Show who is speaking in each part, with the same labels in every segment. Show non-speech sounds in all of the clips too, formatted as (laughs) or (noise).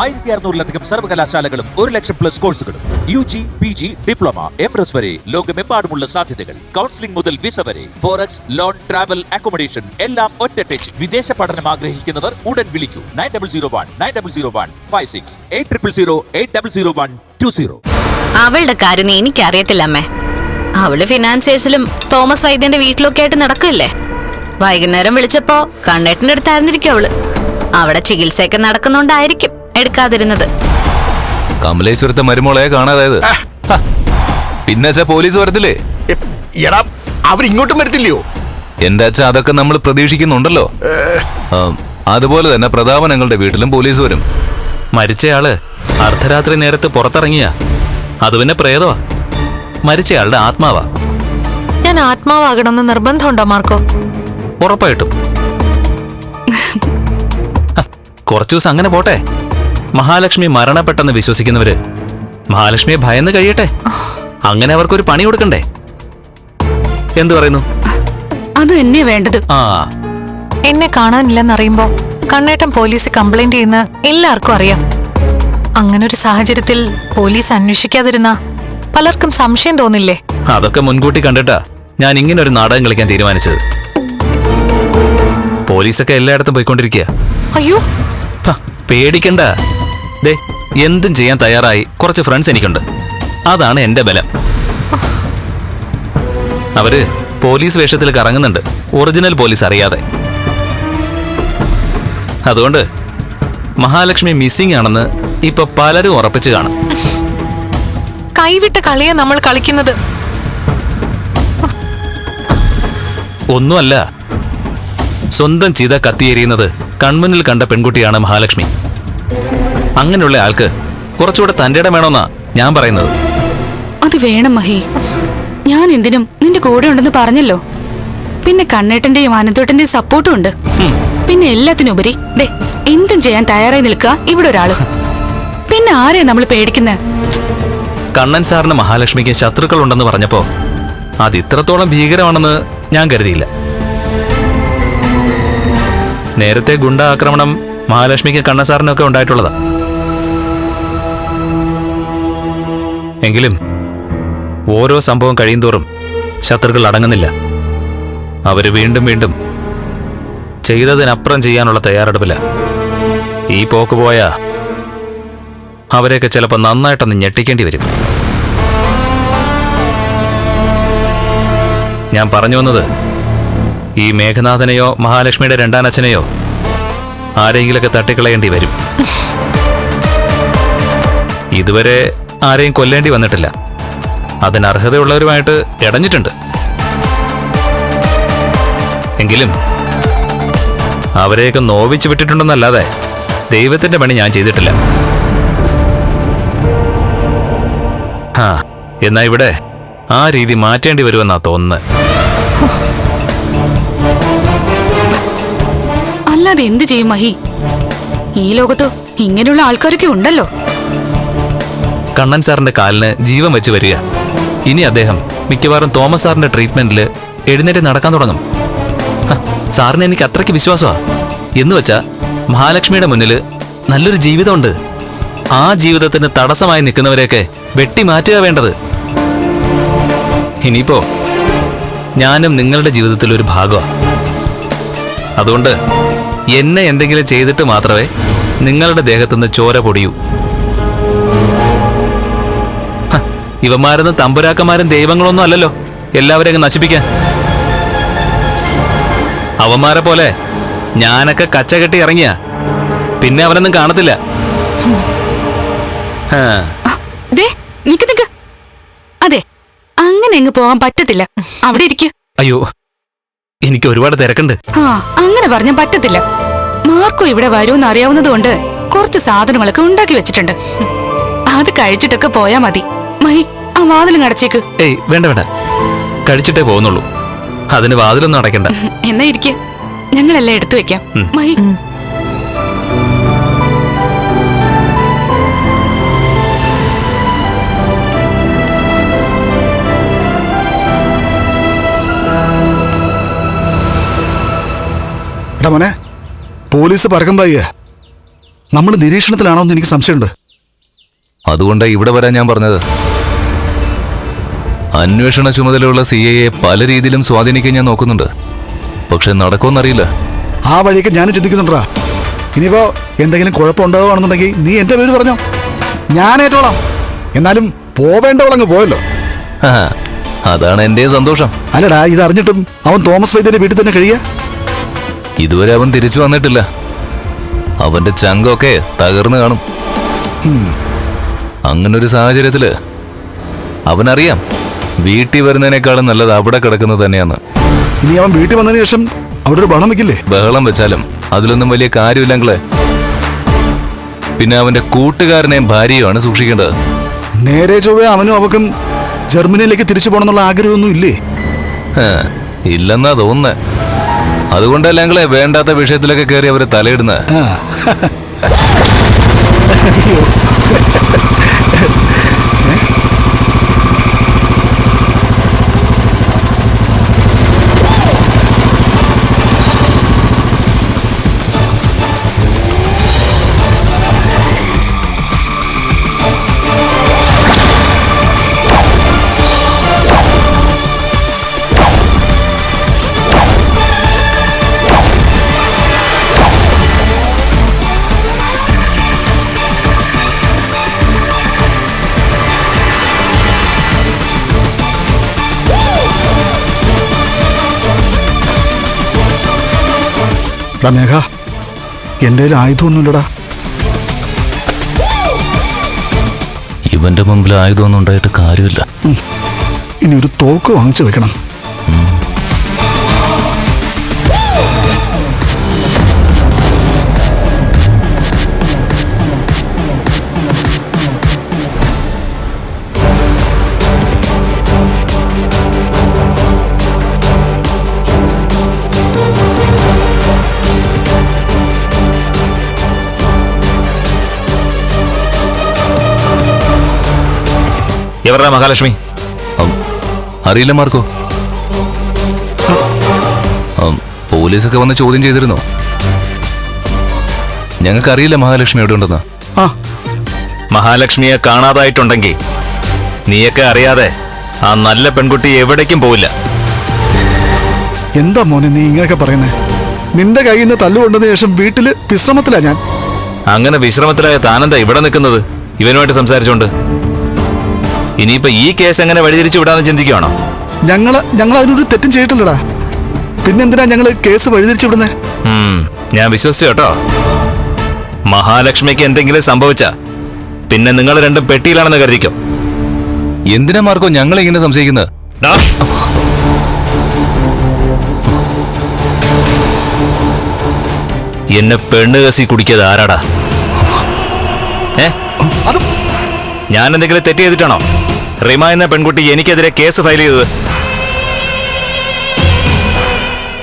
Speaker 1: ആയിരത്തി അറുന്നൂറിലധികം സർവകലാശാലകളും ഒരു ലക്ഷം പ്ലസ് കോഴ്സുകളും U G P G diploma M S വരെ ലോകമെമ്പാടുമുള്ള സാധ്യതകൾ. കൗൺസിലിംഗ് മുതൽ വിസ വരെ ഫോറക്സ് ലോൺ ട്രാവൽ അക്കോമഡേഷൻ എല്ലാം ഒറ്റ ടച്ച് വിദേശ പഠനം ആഗ്രഹിക്കുന്നവർ ഉടൻ വിളിക്കൂ. Nine double zero one nine double zero one five six eight triple zero eight double zero one two zero
Speaker 2: അവളുടെ കാര്യം എനിക്കറിയത്തില്ല അമ്മേ. അവൾ ഫിനാൻസിയേഴ്സിലും തോമസ് വൈദ്യന്റെ വീട്ടിലൊക്കെ ആയിട്ട് നടക്കില്ലേ വൈകുന്നേരം വിളിച്ചപ്പോ കണ്ണേട്ടിന്റെ അടുത്തായിരുന്നിരിക്കും അവൾ. അവിടെ ചികിത്സയൊക്കെ നടക്കുന്നോണ്ടായിരിക്കും. എടുക്കാതിരുന്നത്.
Speaker 3: കമലേശ്വരത്തെ മരുമോളെ കാണാതായത്. പിന്നെ അച്ഛാ പോലീസ് വരത്തില്ലേ?
Speaker 4: എടാ അവരിങ്ങോട്ടും വരത്തില്ലയോ?
Speaker 3: എന്റെ അച്ഛ അതൊക്കെ നമ്മൾ പ്രതീക്ഷിക്കുന്നുണ്ടല്ലോ. അതുപോലെ തന്നെ പ്രതാപൻ ഞങ്ങളുടെ വീട്ടിലും പോലീസ് വരും. മരിച്ചയാൾ അർദ്ധരാത്രി നേരത്ത് പുറത്തിറങ്ങിയ. അത് പിന്നെ പ്രേതവാ. മരിച്ചയാളുടെ ആത്മാവാ.
Speaker 5: ഞാൻ ആത്മാവാകണമെന്ന് നിർബന്ധമുണ്ടോ മാർക്കോ?
Speaker 3: ഉറപ്പായിട്ടും. (laughs) കുറച്ചു ദിവസം അങ്ങനെ പോട്ടെ. മഹാലക്ഷ്മി മരണപ്പെട്ടെന്ന് വിശ്വസിക്കുന്നവര് മഹാലക്ഷ്മിയെ ഭയന്ന് കഴിയട്ടെ? അങ്ങനെ അവർക്കൊരു പണി കൊടുക്കണ്ടേ? എന്തു പറയുന്നു?
Speaker 2: അത് തന്നെയാ വേണ്ടത്.
Speaker 3: ആ.
Speaker 5: എന്നെ കാണാനില്ലെന്നറിയുമ്പോ കണ്ണേട്ടൻ പോലീസ് കംപ്ലൈന്റ് ചെയ്യുന്ന എല്ലാവർക്കും അറിയാം. അങ്ങനൊരു സാഹചര്യത്തിൽ പോലീസ് അന്വേഷിക്കാതിരുന്ന പലർക്കും സംശയം തോന്നില്ലേ?
Speaker 3: അതൊക്കെ മുൻകൂട്ടി കണ്ടിട്ടാ ഞാൻ ഇങ്ങനെ ഒരു നാടകം കളിക്കാൻ തീരുമാനിച്ചത്. പോലീസൊക്കെ എല്ലായിടത്തും പോയിക്കൊണ്ടിരിക്കുക
Speaker 5: അയ്യോ.
Speaker 3: പേടിക്കണ്ട. ദേ എന്തും ചെയ്യാൻ തയ്യാറായി കുറച്ച് ഫ്രണ്ട്സ് എനിക്കുണ്ട്. അതാണ് എന്റെ ബലം. അവർ പോലീസ് വേഷത്തിൽ കറങ്ങുന്നുണ്ട്. ഒറിജിനൽ പോലീസ് അറിയാതെ. അതുകൊണ്ട് മഹാലക്ഷ്മി മിസ്സിംഗ് ആണെന്ന് ഇപ്പൊ പലരും ഉറപ്പിച്ചു കാണും.
Speaker 5: കൈവിട്ട കളിയാ നമ്മൾ കളിക്കുന്നത്.
Speaker 3: ഒന്നുമല്ല സ്വന്തം ചിത കത്തിയെരിയുന്നത് കൺമുന്നിൽ കണ്ട പെൺകുട്ടിയാണ് മഹാലക്ഷ്മി. അങ്ങനെയുള്ള ആൾക്ക് കുറച്ചുകൂടെ തന്റെ ഇടം വേണമെന്നാ ഞാൻ പറയുന്നത്.
Speaker 6: അത് വേണം മഹി. ഞാൻ എന്തിനും നിന്റെ കൂടെ ഉണ്ടെന്ന് പറഞ്ഞല്ലോ. പിന്നെ കണ്ണേട്ടന്റെയും ആനന്ദോട്ടന്റെയും സപ്പോർട്ടും ഉണ്ട്. പിന്നെ എല്ലാത്തിനുപരി ദേ എന്തും ചെയ്യാൻ തയ്യാറായി നിൽക്കുക ഇവിടെ ഒരാൾ. പിന്നെ ആരെയാ നമ്മൾ പേടിക്കുന്നത്
Speaker 3: കണ്ണൻ സാറിന് മഹാലക്ഷ്മിക്ക് ശത്രുക്കൾ ഉണ്ടെന്ന് പറഞ്ഞപ്പോ അത് ഇത്രത്തോളം ഭീകരമാണെന്ന് ഞാൻ കരുതിയില്ല. നേരത്തെ ഗുണ്ട ആക്രമണം മഹാലക്ഷ്മിക്ക് കണ്ണൻ സാറിനൊക്കെ ഉണ്ടായിട്ടുള്ളതാ. എങ്കിലും ഓരോ സംഭവം കഴിയുന്തോറും ശത്രുക്കൾ അടങ്ങുന്നില്ല. അവർ വീണ്ടും വീണ്ടും ചെയ്തതിനപ്പുറം ചെയ്യാനുള്ള തയ്യാറെടുപ്പില്ല ഈ പോക്ക് പോയാ അവരെയൊക്കെ ചിലപ്പോൾ നന്നായിട്ടൊന്ന് ഞെട്ടിക്കേണ്ടി വരും. ഞാൻ പറഞ്ഞു വന്നത് ഈ മേഘനാഥനെയോ മഹാലക്ഷ്മിയുടെ രണ്ടാനച്ഛനെയോ ആരെങ്കിലൊക്കെ തട്ടിക്കളയേണ്ടി വരും. (laughs) ഇതുവരെ ആരെയും കൊല്ലേണ്ടി വന്നിട്ടില്ല. അതിന് അർഹതയുള്ളവരുമായിട്ട് ഇടഞ്ഞിട്ടുണ്ട്. എങ്കിലും അവരെയൊക്കെ നോവിച്ചു വിട്ടിട്ടുണ്ടെന്നല്ലാതെ ദൈവത്തിന്റെ പണി ഞാൻ ചെയ്തിട്ടില്ല. ആ എന്നാ ഇവിടെ ആ രീതി മാറ്റേണ്ടി വരുമെന്നാ തോന്നുന്നത്.
Speaker 6: അല്ലാതെ എന്ത് ചെയ്യും മഹി? ഈ ലോകത്ത് ഇങ്ങനെയുള്ള ആൾക്കാരൊക്കെ ഉണ്ടല്ലോ.
Speaker 3: കണ്ണൻ സാറിന്റെ കാലിന് ജീവൻ വെച്ച് വരിക. ഇനി അദ്ദേഹം മിക്കവാറും തോമസ് സാറിന്റെ ട്രീറ്റ്മെന്റിൽ എഴുന്നേറ്റ് നടക്കാൻ തുടങ്ങും. സാറിന് എനിക്ക് അത്രയ്ക്ക് വിശ്വാസമാ. എന്ന് വെച്ചാൽ മഹാലക്ഷ്മിയുടെ മുന്നിൽ നല്ലൊരു ജീവിതമുണ്ട്. ആ ജീവിതത്തിന് തടസ്സമായി നിൽക്കുന്നവരെയൊക്കെ വെട്ടി മാറ്റുക വേണ്ടത്. ഇനിയിപ്പോ ഞാനും നിങ്ങളുടെ ജീവിതത്തിൽ ഒരു ഭാഗമാണ് അതുകൊണ്ട് എന്നെ എന്തെങ്കിലും ചെയ്തിട്ട് മാത്രമേ നിങ്ങളുടെ ദേഹത്തുനിന്ന് ചോര പൊടിയൂ. ഇവന്മാരൊന്നും തമ്പുരാക്കന്മാരും ദൈവങ്ങളൊന്നും അല്ലല്ലോ. എല്ലാവരെയും അങ്ങ് നശിപ്പിക്കാൻ. അവന്മാരെ പോലെ ഞാനൊക്കെ കച്ച കെട്ടി ഇറങ്ങിയ. പിന്നെ അവനൊന്നും കാണത്തില്ല.
Speaker 6: അതെ അങ്ങനെ അങ്ങ് പോകാൻ പറ്റത്തില്ല. അവിടെ ഇരിക്കൂ.
Speaker 3: അയ്യോ എനിക്ക് ഒരുപാട് തിരക്കുണ്ട്.
Speaker 6: അങ്ങനെ പറഞ്ഞാൽ പറ്റത്തില്ല. മാർക്കോ ഇവിടെ വരുമെന്ന് അറിയാവുന്നതുകൊണ്ട് കുറച്ച് സാധനങ്ങളൊക്കെ ഉണ്ടാക്കി വെച്ചിട്ടുണ്ട്. അത് കഴിച്ചിട്ടൊക്കെ പോയാ മതി. മഹി ആ വാതിലും അടച്ചേക്ക്.
Speaker 3: ഏയ് വേണ്ട വേണ്ട. കഴിച്ചിട്ടേ പോകുന്നുള്ളൂ. അതിന് വാതിലൊന്നും അടയ്ക്കണ്ട.
Speaker 6: എന്നാ ഇരിക്ക. ഞങ്ങളെല്ലാം എടുത്തു വെക്കാം. മഹി.
Speaker 4: എടാ മോനെ പോലീസ് പറക്കം പായ
Speaker 7: നമ്മൾ നിരീക്ഷണത്തിലാണോ എന്ന് എനിക്ക് സംശയമുണ്ട്.
Speaker 3: അതുകൊണ്ടാണ് ഇവിടെ വരാൻ ഞാൻ പറഞ്ഞത്. അന്വേഷണ ചുമതലയുള്ള സി എയെ പല രീതിയിലും സ്വാധീനിക്കാൻ ഞാൻ നോക്കുന്നുണ്ട്. പക്ഷെ നടക്കുമെന്നറിയില്ല.
Speaker 7: ആ വഴിക്ക് ഞാൻ ചിന്തിക്കുന്നുണ്ടാ ഇനിയിപ്പോ എന്തെങ്കിലും കുഴപ്പമുണ്ടാവുകയാണെന്നുണ്ടെങ്കിൽ നീ എന്റെ പേര് പറഞ്ഞോ? ഞാൻ ഏറ്റോളാം. എന്നാലും പോവേണ്ടവളങ്ങ് പോയല്ലോ.
Speaker 3: ആ, അതാണ് എന്റെ സന്തോഷം.
Speaker 7: അല്ലടാ ഇത് അറിഞ്ഞിട്ടും അവൻ തോമസ് വൈദ്യന്റെ വീട്ടിൽ തന്നെ കഴിയുക
Speaker 3: ഇതുവരെ അവൻ തിരിച്ചു വന്നിട്ടില്ല. അവന്റെ ചങ്കൊക്കെ തകർന്നു കാണും. അങ്ങനൊരു സാഹചര്യത്തിൽ അവനറിയാം. വീട്ടിൽ വരുന്നതിനേക്കാളും നല്ലത് അവിടെ കിടക്കുന്നത് തന്നെയാണ്.
Speaker 7: ഇനി അവൻ വീട്ടിൽ വന്നതിന് ശേഷം അവിടെ ഒരു ബഹളം വെക്കില്ലേ?
Speaker 3: ബഹളം വെച്ചാലും അതിലൊന്നും വലിയ കാര്യമില്ലെങ്കിലേ പിന്നെ അവന്റെ കൂട്ടുകാരനെയും ഭാര്യയുമാണ് സൂക്ഷിക്കേണ്ടത്.
Speaker 7: നേരെ ചൊവ്വേ അവനും അവക്കും ജർമ്മനിയിലേക്ക് തിരിച്ചു പോകണമെന്നുള്ള ആഗ്രഹമൊന്നും ഇല്ലേ?
Speaker 3: ഇല്ലെന്നാ തോന്നുന്നേ. അതുകൊണ്ടല്ലെങ്കിലേ വേണ്ടാത്ത വിഷയത്തിലൊക്കെ കയറി അവരെ തലയിടുന്നത്? (laughs)
Speaker 7: മേഘ എന്റെ കയ്യിൽ ആയുധമൊന്നുമില്ലടാ.
Speaker 3: ഇവന്റെ മുമ്പിൽ ആയുധമൊന്നും ഉണ്ടായിട്ട് കാര്യമില്ല.
Speaker 7: ഇനി ഒരു തോക്ക് വാങ്ങിച്ചു വെക്കണം.
Speaker 3: എവരുടെ മഹാലക്ഷ്മി. അറിയില്ല മാർക്കോ. പോലീസൊക്കെ വന്ന് ചോദ്യം ചെയ്തിരുന്നോ? ഞങ്ങൾക്കറിയില്ല മഹാലക്ഷ്മി എവിടെ ഉണ്ടെന്ന്
Speaker 7: ആ.
Speaker 3: മഹാലക്ഷ്മിയെ കാണാതായിട്ടുണ്ടെങ്കിൽ നീയൊക്കെ അറിയാതെ ആ നല്ല പെൺകുട്ടി എവിടേക്കും പോവില്ല.
Speaker 7: എന്താ മോനെ നീ ഇങ്ങനെയൊക്കെ പറയുന്നത് നിന്റെ കയ്യിൽ നിന്ന് തല്ലുകൊണ്ടതിന് ശേഷം വീട്ടിൽ വിശ്രമത്തിലാ ഞാൻ.
Speaker 3: അങ്ങനെ വിശ്രമത്തിലായ താനെന്താ ഇവിടെ നിൽക്കുന്നത്? ഇവനുമായിട്ട് സംസാരിച്ചോണ്ട്. ഇനിയിപ്പോ ഈ കേസ് എങ്ങനെ വഴിതിരിച്ചു വിടാന്ന് ചിന്തിക്കുകയാണോ
Speaker 7: ഞങ്ങൾ ഞങ്ങൾ അതിനൊരു തെറ്റും ചെയ്തിട്ടില്ലടാ. പിന്നെന്തിനാ ഞങ്ങൾ കേസ് വഴിതിരിച്ചു വിടുന്നേ?
Speaker 3: ഞാൻ വിശ്വസിച്ചു കേട്ടോ. മഹാലക്ഷ്മിക്ക് എന്തെങ്കിലും സംഭവിച്ച പിന്നെ നിങ്ങൾ രണ്ടും പെട്ടിയിലാണെന്ന് കരുതിക്കോ. എന്തിനാ മാർക്കോ ഞങ്ങൾ ഇങ്ങനെ സംശയിക്കുന്നത്? എന്നെ പെണ്ണ് കസി കുടിക്കത് ആരാടാ? ഏ? ഞാൻ എന്തെങ്കിലും തെറ്റ് ചെയ്തിട്ടാണോ? റിമ എന്ന പെൺകുട്ടി എനിക്കെതിരെ കേസ് ഫയൽ ചെയ്തത്.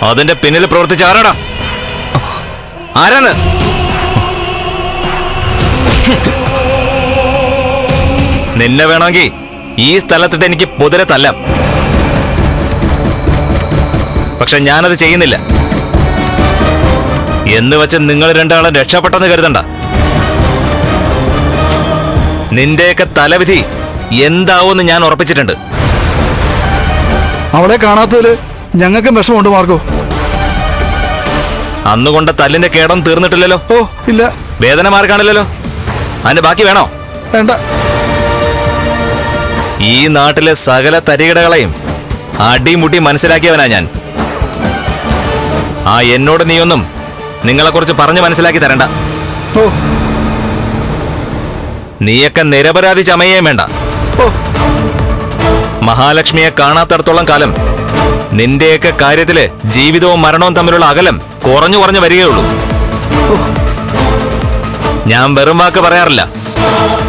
Speaker 3: അതിന്റെ പിന്നിൽ പ്രവർത്തിച്ച ആരാടാ? ആരാണ്? നിന്നെ വേണമെങ്കിൽ ഈ സ്ഥലത്തിട്ട് എനിക്ക് പൊതിരെ തല്ലാം. പക്ഷെ ഞാനത് ചെയ്യുന്നില്ല. എന്ന് വെച്ച് നിങ്ങൾ രണ്ടാളും രക്ഷപ്പെട്ടെന്ന് കരുതണ്ട. നിന്റെയൊക്കെ തലവിധി എന്താവുമെന്ന് ഞാൻ ഉറപ്പിച്ചിട്ടുണ്ട്.
Speaker 7: അവളെ കാണാത്തതിൽ ഞങ്ങൾക്കും വിഷമമുണ്ട് മാർക്കോ
Speaker 3: അന്നുകൊണ്ട തല്ലിന്റെ കേടം തീർന്നിട്ടില്ലല്ലോ?
Speaker 7: ഓ ഇല്ല.
Speaker 3: വേദന മാർക്കാണില്ലല്ലോ അതിന്റെ ബാക്കി വേണോ?
Speaker 7: വേണ്ട.
Speaker 3: ഈ നാട്ടിലെ സകല തരികിടകളെയും അടിമുട്ടി മനസ്സിലാക്കിയവനാ ഞാൻ. ആ എന്നോട് നീയൊന്നും നിങ്ങളെ നിങ്ങളെക്കുറിച്ച് പറഞ്ഞു മനസ്സിലാക്കി തരണ്ട.
Speaker 7: ഓ.
Speaker 3: നീയൊക്കെ നിരപരാധി ചമയേം വേണ്ട. മഹാലക്ഷ്മിയെ കാണാത്തടത്തോളം കാലം നിന്റെയൊക്കെ കാര്യത്തിൽ ജീവിതവും മരണവും തമ്മിലുള്ള അകലം കുറഞ്ഞു കുറഞ്ഞു വരികയുള്ളൂ. ഞാൻ വെറും വാക്ക് പറയാറില്ല.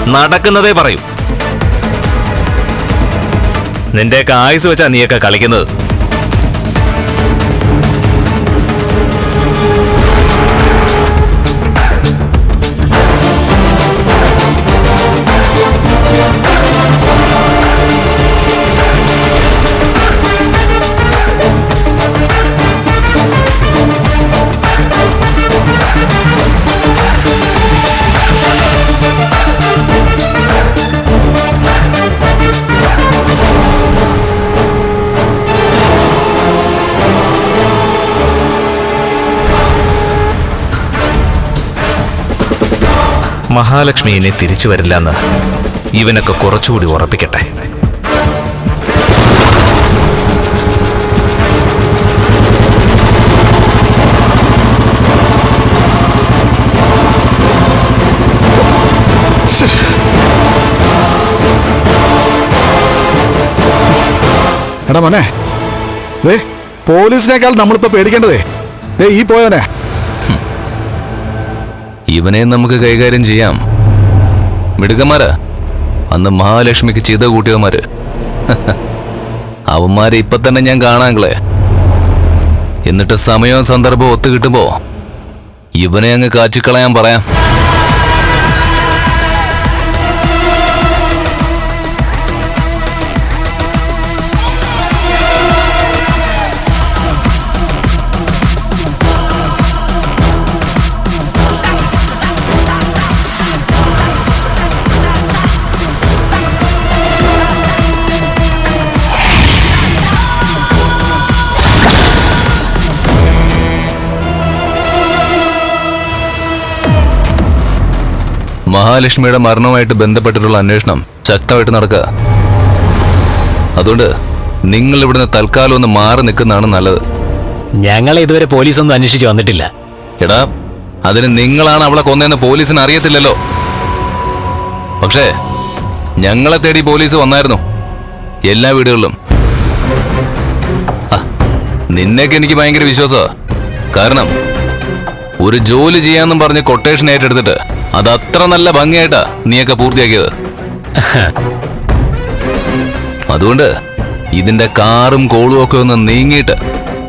Speaker 3: നടക്കുന്നതേ പറയൂ. നിന്റെയൊക്കെ ആയുസ് വെച്ചാ നീയൊക്കെ കളിക്കുന്നത്.
Speaker 8: മഹാലക്ഷ്മി ഇനി തിരിച്ചു വരില്ലെന്ന് ഇവനൊക്കെ കുറച്ചുകൂടി ഉറപ്പിക്കട്ടെ.
Speaker 7: എടാ മോനെ പോലീസിനേക്കാൾ നമ്മളിപ്പോ പേടിക്കേണ്ടതേ. ദേ ഈ പോയവനെ
Speaker 8: ഇവനെ നമുക്ക് കൈകാര്യം ചെയ്യാം. മിടുക്കന്മാരാ അന്ന് മഹാലക്ഷ്മിക്ക് ചെയ്ത കൂട്ടിയവന്മാര്. അവന്മാരെ ഇപ്പൊ തന്നെ ഞാൻ കാണാങ്ങളെ എന്നിട്ട് സമയവും സന്ദർഭവും ഒത്തു കിട്ടുമ്പോ ഇവനെ അങ്ങ് കാച്ചിക്കളയാൻ പറയാം. മഹാലക്ഷ്മിയുടെ മരണവുമായിട്ട് ബന്ധപ്പെട്ടിട്ടുള്ള അന്വേഷണം ശക്തമായിട്ട് നടക്കുക. അതുകൊണ്ട് നിങ്ങൾ ഇവിടുന്ന് തൽക്കാലം ഒന്ന് മാറി നിൽക്കുന്നതാണ് നല്ലത്.
Speaker 9: ഞങ്ങളെ ഇതുവരെ പോലീസ് ഒന്നും അന്വേഷിച്ച് വന്നിട്ടില്ല.
Speaker 8: എടാ അതിന് നിങ്ങളാണ് അവളെ കൊന്നതെന്ന് പോലീസിന് അറിയത്തില്ലല്ലോ. പക്ഷേ ഞങ്ങളെ തേടി പോലീസ് വന്നായിരുന്നു. എല്ലാ വീടുകളിലും. നിന്നെയൊക്കെ എനിക്ക് ഭയങ്കര വിശ്വാസമാണ് കാരണം ഒരു ജോലി ചെയ്യാന്നും പറഞ്ഞ് കൊട്ടേഷൻ ഏറ്റെടുത്തിട്ട് അത് അത്ര നല്ല ഭംഗിയായിട്ടാ നീയൊക്കെ പൂർത്തിയാക്കിയത്. അതുകൊണ്ട് ഇതിന്റെ കാറും കോളും ഒക്കെ ഒന്ന് നീങ്ങിയിട്ട്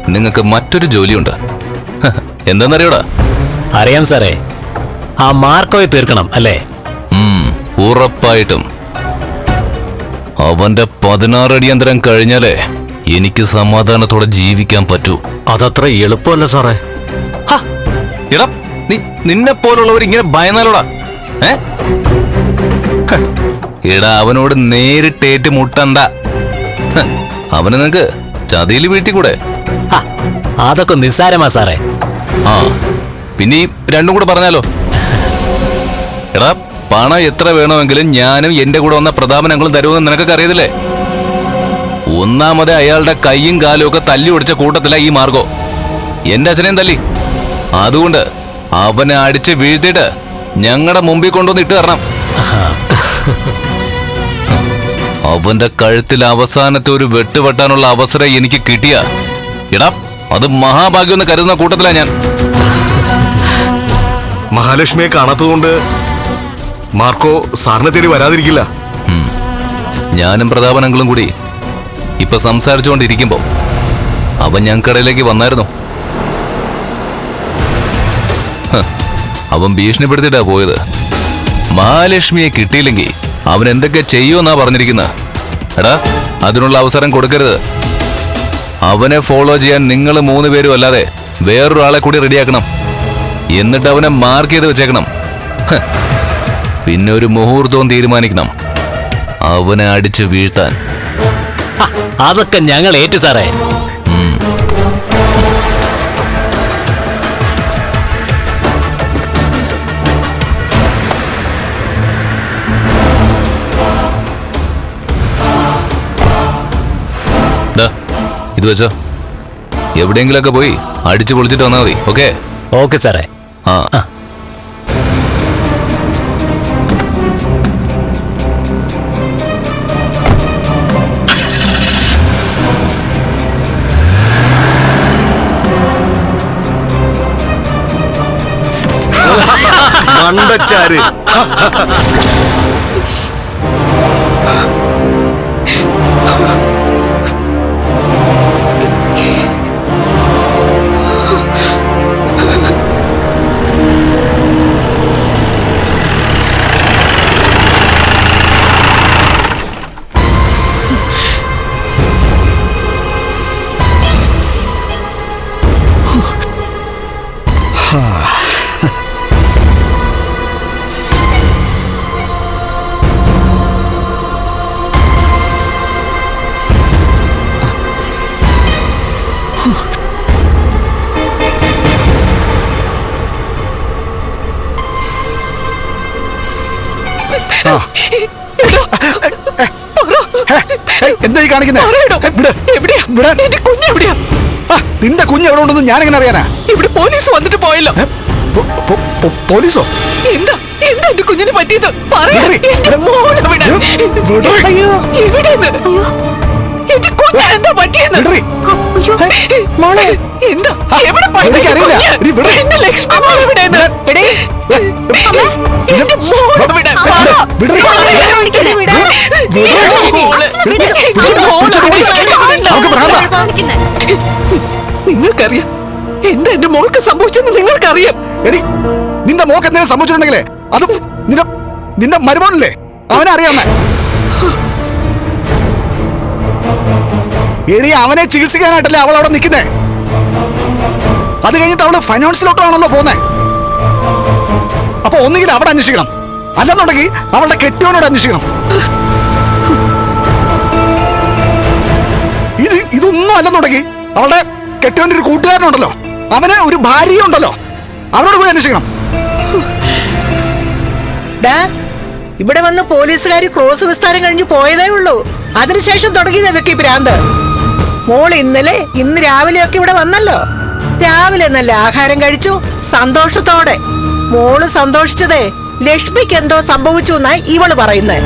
Speaker 8: നിങ്ങൾക്ക് മറ്റൊരു ജോലിയുണ്ട്. എന്താണെന്നറിയോടാ
Speaker 9: അറിയാം സാറേ. ആ മാർക്കോയെ തീർക്കണം അല്ലേ?
Speaker 8: ഉറപ്പായിട്ടും. അവന്റെ പതിനാറ് അടിയന്തരം കഴിഞ്ഞാലേ എനിക്ക് സമാധാനത്തോടെ ജീവിക്കാൻ പറ്റൂ.
Speaker 9: അതത്ര എളുപ്പമല്ല സാറേ.
Speaker 8: ഹ, എടാ നീ നിന്നെ പോലുള്ളവർ ഇങ്ങനെ ഭയന്നാലോടാ. ഏ? എടാ അവനോട് നേരിട്ടേറ്റ് മുട്ടണ്ട. അവനെ നിനക്ക് ചതിയിൽ വീഴ്ത്തിക്കൂടെ?
Speaker 9: കൂടെ അതൊക്കെ നിസ്സാരമാ സാറേ.
Speaker 8: ആ പിന്നെ രണ്ടും കൂടെ പറഞ്ഞാലോ? എടാ പണം എത്ര വേണമെങ്കിലും ഞാനും എന്റെ കൂടെ വന്ന പ്രതാപനങ്ങളും തരുമെന്ന് നിനക്കൊക്കെ അറിയത്തില്ലേ? ഒന്നാമത് അയാളുടെ കൈയും കാലും ഒക്കെ തല്ലി ഒടിച്ച കൂട്ടത്തില ഈ മാർഗോ. എന്റെ അച്ഛനെയും തല്ലി. അതുകൊണ്ട് അവനെ അടിച്ച് വീഴ്ത്തിയിട്ട് ഞങ്ങളുടെ മുമ്പിൽ കൊണ്ടുവന്ന് ഇട്ട് തരണം. അവന്റെ കഴുത്തിൽ അവസാനത്തെ ഒരു വെട്ടുവെട്ടാനുള്ള അവസരം എനിക്ക് കിട്ടിയ. എടാ അത് മഹാഭാഗ്യം എന്ന് കരുതുന്ന കൂട്ടത്തിലാ ഞാൻ.
Speaker 4: മഹാലക്ഷ്മിയെ കാണാത്തതുകൊണ്ട് മാർക്കോ സാറിനെ തേടി വരാതിരിക്കില്ല.
Speaker 8: ഞാനും പ്രതാപനങ്ങളും കൂടി ഇപ്പൊ സംസാരിച്ചുകൊണ്ടിരിക്കുമ്പോ അവൻ ഞങ്ങൾക്കിടയിലേക്ക് വന്നായിരുന്നു. (laughs) അവൻ ഭീഷണിപ്പെടുത്തിയിട്ടാ പോയത്. മഹാലക്ഷ്മിയെ കിട്ടിയില്ലെങ്കിൽ അവൻ എന്തൊക്കെ ചെയ്യുമെന്നാ പറഞ്ഞിരിക്കുന്നത് എടാ അതിനുള്ള അവസരം കൊടുക്കരുത്. അവനെ ഫോളോ ചെയ്യാൻ നിങ്ങൾ മൂന്ന് പേരും അല്ലാതെ വേറൊരാളെ കൂടി റെഡിയാക്കണം എന്നിട്ട് അവനെ മാർക്ക് ചെയ്ത് വെച്ചേക്കണം. പിന്നെ ഒരു മുഹൂർത്തവും തീരുമാനിക്കണം. അവനെ അടിച്ച് വീഴ്ത്താൻ.
Speaker 9: അതൊക്കെ ഞങ്ങൾ ഏറ്റു സാറേ.
Speaker 8: ഇത് വെച്ചോ എവിടെയെങ്കിലൊക്കെ പോയി അടിച്ചു പൊളിച്ചിട്ട് വന്നാൽ മതി ഓക്കെ?
Speaker 9: ഓക്കെ സാറേ.
Speaker 8: ആ.
Speaker 4: മണ്ടച്ചാര്.
Speaker 7: ആ, നിന്റെ കുഞ്ഞ് എവിടെ ഉണ്ടെന്ന് ഞാൻ എങ്ങനെ അറിയാനാ?
Speaker 5: ഇവിടെ പോലീസ് വന്നിട്ട് പോയല്ലോ.
Speaker 7: പോലീസോ?
Speaker 5: എന്താ? എന്താ എന്റെ കുഞ്ഞിന് പറ്റിയത്? പറയാ. എന്താ. മോളെ എന്താ എവിടെ? നിങ്ങൾക്കറിയാം എന്താ എന്റെ മോൾക്ക് സംഭവിച്ചെന്ന് നിങ്ങൾക്കറിയാം
Speaker 7: എടി നിന്റെ മോക്ക് എന്തെങ്കിലും സംഭവിച്ചിട്ടുണ്ടെങ്കിലേ അതും നിന്റെ നിന്റെ മരുമോനല്ലേ അവനെ എടി അവനെ ചികിത്സിക്കാനായിട്ടല്ലേ അവൾ അവിടെ നിൽക്കുന്നേ? അത് കഴിഞ്ഞിട്ട് അവൾ ഫൈനാൻസിലോട്ടാണല്ലോ പോകുന്നേ അപ്പൊ ഒന്നുകിൽ അവിടെ അന്വേഷിക്കണം. അല്ലെന്നുണ്ടെങ്കിൽ അവളുടെ കെട്ടിയോനോട് അന്വേഷിക്കണം. ഇത് ഇതൊന്നും അല്ലെന്നുണ്ടെങ്കിൽ അവളുടെ കെട്ടിയോന്റെ ഒരു കൂട്ടുകാരനുണ്ടല്ലോ. അവന് ഒരു ഭാര്യ ഉണ്ടല്ലോ അവരോട് പോയി അന്വേഷിക്കണം.
Speaker 10: ഇവിടെ വന്ന് പോലീസുകാർ ക്രോസ് വിസ്താരം കഴിഞ്ഞു പോയതേ ഉള്ളൂ. അതിനുശേഷം തുടങ്ങിയതേ വെക്കി ഭ്രാന്ത്. മോൾ ഇന്നലെ ഇന്ന് രാവിലെയൊക്കെ ഇവിടെ വന്നല്ലോ. രാവിലെ നല്ല ആഹാരം കഴിച്ചു സന്തോഷത്തോടെ. മോൾ സന്തോഷിച്ചതേ ലക്ഷ്മിക്ക് എന്തോ സംഭവിച്ചു എന്നാ ഇവൾ പറയുന്നേ.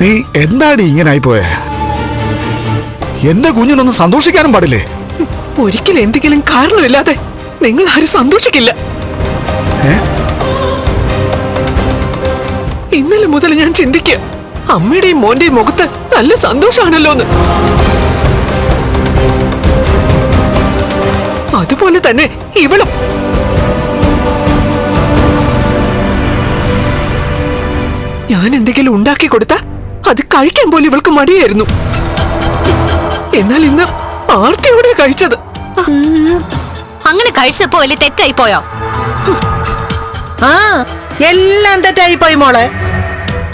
Speaker 7: നീ എന്താടി ഇങ്ങനായി പോയെ എന്റെ കുഞ്ഞിനൊന്ന് സന്തോഷിക്കാനും പാടില്ലേ?
Speaker 5: ഒരിക്കലും എന്തെങ്കിലും കാരണമില്ലാതെ നിങ്ങൾ ആരും സന്തോഷിക്കില്ല. ഇന്നലെ മുതൽ ഞാൻ ചിന്തിക്കുക അമ്മയുടെയും മോന്റെയും മുഖത്ത് നല്ല സന്തോഷമാണല്ലോ എന്ന് അതുപോലെ തന്നെ ഇവളും. ഞാൻ എന്തെങ്കിലും ഉണ്ടാക്കി കൊടുത്ത അത് കഴിക്കാൻ പോലും ഇവൾക്ക് മടിയായിരുന്നു. എന്നാൽ ഇന്ന് ആർത്തിയോടെ കഴിച്ചത്.
Speaker 2: അങ്ങനെ കഴിച്ചപ്പോ വലിയ തെറ്റായി പോയോ?
Speaker 10: ആ എല്ലാം തെറ്റായി പോയി മോളെ.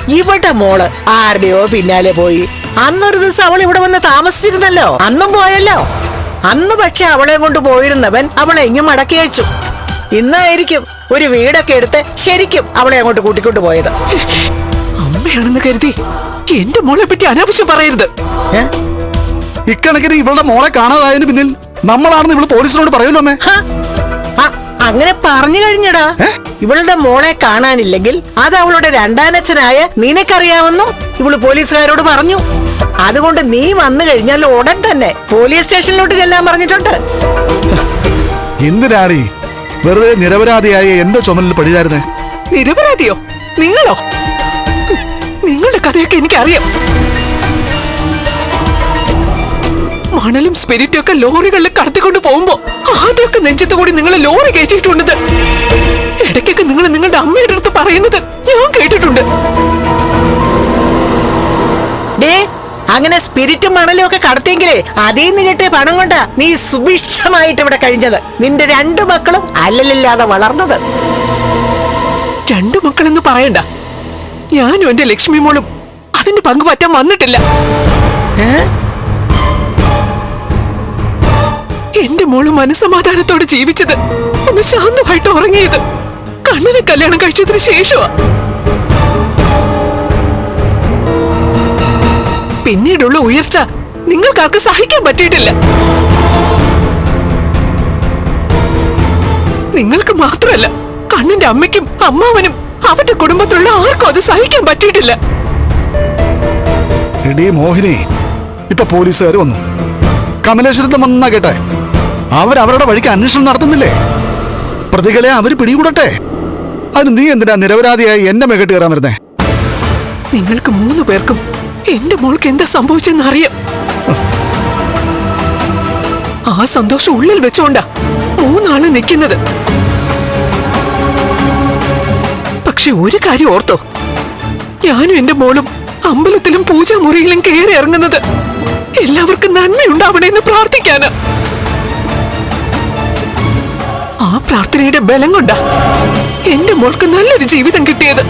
Speaker 10: ഇവിടെ മോൾ ആരുടെയോ പിന്നാലെ പോയി. അന്നൊരു ദിവസം അവൾ ഇവിടെ വന്ന് താമസിച്ചിരുന്നല്ലോ. അന്നും പോയല്ലോ. അന്ന് പക്ഷെ അവളെ കൊണ്ട് പോയിരുന്നവൻ അവളെ ഇങ്ങും മടക്കി അയച്ചു. ഇന്നായിരിക്കും ഒരു വീടൊക്കെ എടുത്ത് ശരിക്കും അവളെ അങ്ങോട്ട് കൂട്ടിക്കൊണ്ട് പോയത്.
Speaker 5: അമ്മയാണെന്ന് കരുതി എന്റെ മോളെ പറ്റി അനാവശ്യം പറയരുത്.
Speaker 10: ഏ?
Speaker 7: ഇക്കണക്കിന് ഇവളുടെ മോളെ കാണാതായതിന് പിന്നിൽ നമ്മളാണെന്ന് ഇവൾ പോലീസിനോട് പറയുമല്ലോ അമ്മേ.
Speaker 10: ഹ? അങ്ങനെ പറഞ്ഞു കഴിഞ്ഞടാ. ഇവളുടെ മോളെ കാണാനില്ലെങ്കിൽ അത് അവളുടെ രണ്ടാനച്ഛനായ നിനക്കറിയാമെന്നും ഇവൾ പോലീസുകാരോട് പറഞ്ഞു. അതുകൊണ്ട് നീ വന്നു കഴിഞ്ഞാൽ ഉടൻ തന്നെ പോലീസ് സ്റ്റേഷനിലോട്ട് ചെല്ലാൻ പറഞ്ഞിട്ടുണ്ട്.
Speaker 7: എന്തിനാടി? വെറുതെ നിരപരാധിയായ എന്റെ ചുമലിൽ പടിതായിരുന്നേ
Speaker 5: നിരപരാധിയോ? നിങ്ങളോ? നിങ്ങളുടെ കഥയൊക്കെ എനിക്കറിയാം. മണലും സ്പിരിറ്റും ഒക്കെ ലോറികളിൽ കടത്തിക്കൊണ്ട് പോകുമ്പോ ആദ്യമൊക്കെ നെഞ്ചത്ത് കൂടി നിങ്ങളെ ലോറി കയറ്റിയിട്ടുണ്ടത് ഇടയ്ക്കൊക്കെ നിങ്ങൾ നിങ്ങളുടെ അമ്മയുടെ അടുത്ത് പറയുന്നത് ഞാൻ കേട്ടിട്ടുണ്ട്.
Speaker 10: ഡേ അങ്ങനെ സ്പിരിറ്റും മണലും ഒക്കെ കടത്തിയെങ്കിലേ അതേ കിട്ടിയ പണം കൊണ്ടാ നീ സുഭിക്ഷമായിട്ട് ഇവിടെ കഴിഞ്ഞത്. നിന്റെ രണ്ടു മക്കളും അല്ലലില്ലാതെ വളർന്നത്.
Speaker 5: രണ്ടു മക്കളെന്ന് പറയണ്ട. ഞാനും എന്റെ ലക്ഷ്മി മോളും അതിന്റെ പങ്ക് പറ്റാൻ വന്നിട്ടില്ല.
Speaker 10: ഏ?
Speaker 5: എന്റെ മോൾ മനസ്സമാധാനത്തോടെ ജീവിച്ചത്. ഒന്ന് ശാന്തമായിട്ട് ഉറങ്ങിയത്. കണ്ണനെ കല്യാണം കഴിച്ചതിന് ശേഷമാ. പിന്നീടുള്ള ഉയർച്ച നിങ്ങൾക്കാർക്ക് സഹിക്കാൻ പറ്റിയിട്ടില്ല. നിങ്ങൾക്ക് മാത്രമല്ല കണ്ണന്റെ അമ്മയ്ക്കും അമ്മാവനും അവന്റെ കുടുംബത്തിലുള്ള ആർക്കും അത് സഹിക്കാൻ പറ്റിയിട്ടില്ല.
Speaker 7: ഇടീ മോഹിനി ഇപ്പൊ പോലീസുകാർ വന്നു. കമലേശ്വരത്ത് വന്നാ കേട്ടെ. അവരവരുടെ വഴിക്ക് അന്വേഷണം നടത്തുന്നില്ലേ? പ്രതികളെ അവർ പിടികൂടട്ടെ. അതിന് നീ എന്തിനാ നിരപരാധിയായി എന്റെ മികട്ട് കയറാൻ വരുന്നേ?
Speaker 5: നിങ്ങൾക്ക് മൂന്ന് പേർക്കും എന്റെ മോൾക്ക് എന്താ സംഭവിച്ചെന്ന് അറിയാം. ആ സന്തോഷം ഉള്ളിൽ വെച്ചോണ്ടാ മൂന്നാൾ നിൽക്കുന്നത് പക്ഷെ ഒരു കാര്യം ഓർത്തോ. ഞാനും എന്റെ മോളും അമ്പലത്തിലും പൂജാമുറിയിലും കയറി ഇറങ്ങുന്നത്. എല്ലാവർക്കും നന്മയുണ്ടാവണേന്ന് പ്രാർത്ഥിക്കാന്. പ്രാർത്ഥനയുടെ ബലം കൊണ്ടാ എന്റെ മോൾക്ക് നല്ലൊരു ജീവിതം കിട്ടിയത്.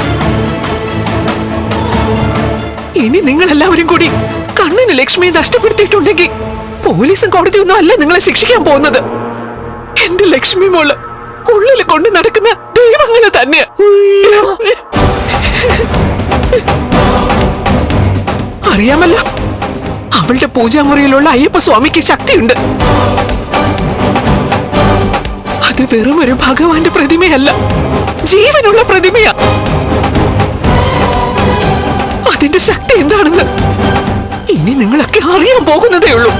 Speaker 5: ഇനി നിങ്ങൾ എല്ലാവരും കൂടി കണ്ണിന് ലക്ഷ്മിയെ നഷ്ടപ്പെടുത്തിയിട്ടുണ്ടെങ്കിൽ പോലീസും കോടതിയൊന്നും അല്ല നിങ്ങളെ ശിക്ഷിക്കാൻ പോകുന്നത്. എന്റെ ലക്ഷ്മി മോൾ ഉള്ളിൽ കൊണ്ട് നടക്കുന്ന ദൈവങ്ങൾ തന്നെ അറിയാമല്ലോ അവളുടെ പൂജാമുറിയിലുള്ള അയ്യപ്പ സ്വാമിക്ക് ശക്തിയുണ്ട്. അത് വെറും ഒരു ഭഗവാന്റെ പ്രതിമയല്ല. ജീവനുള്ള പ്രതിമയാ. അതിന്റെ ശക്തി എന്താണെന്ന് ഇനി നിങ്ങളൊക്കെ അറിയാൻ പോകുന്നതേ ഉള്ളൂ.